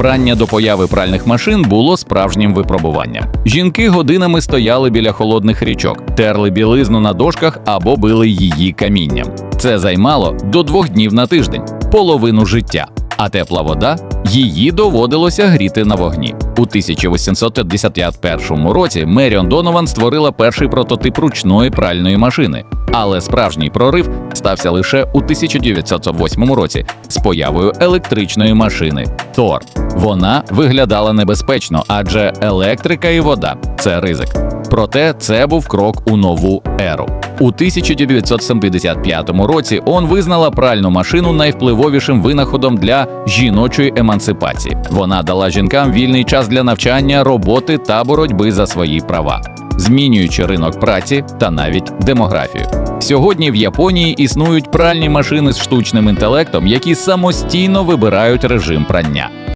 Прання до появи пральних машин було справжнім випробуванням. Жінки годинами стояли біля холодних річок, терли білизну на дошках або били її камінням. Це займало до двох днів на тиждень, половину життя. А тепла вода її доводилося гріти на вогні. У 1851 році Меріон Донован створила перший прототип ручної пральної машини. Але справжній прорив стався лише у 1908 році з появою електричної машини Тор. Вона виглядала небезпечно, адже електрика і вода це ризик. Проте це був крок у нову еру. У 1975 році ООН визнала пральну машину найвпливовішим винаходом для жіночої емансипації. Вона дала жінкам вільний час для навчання, роботи та боротьби за свої права, змінюючи ринок праці та навіть демографію. Сьогодні в Японії існують пральні машини з штучним інтелектом, які самостійно вибирають режим прання.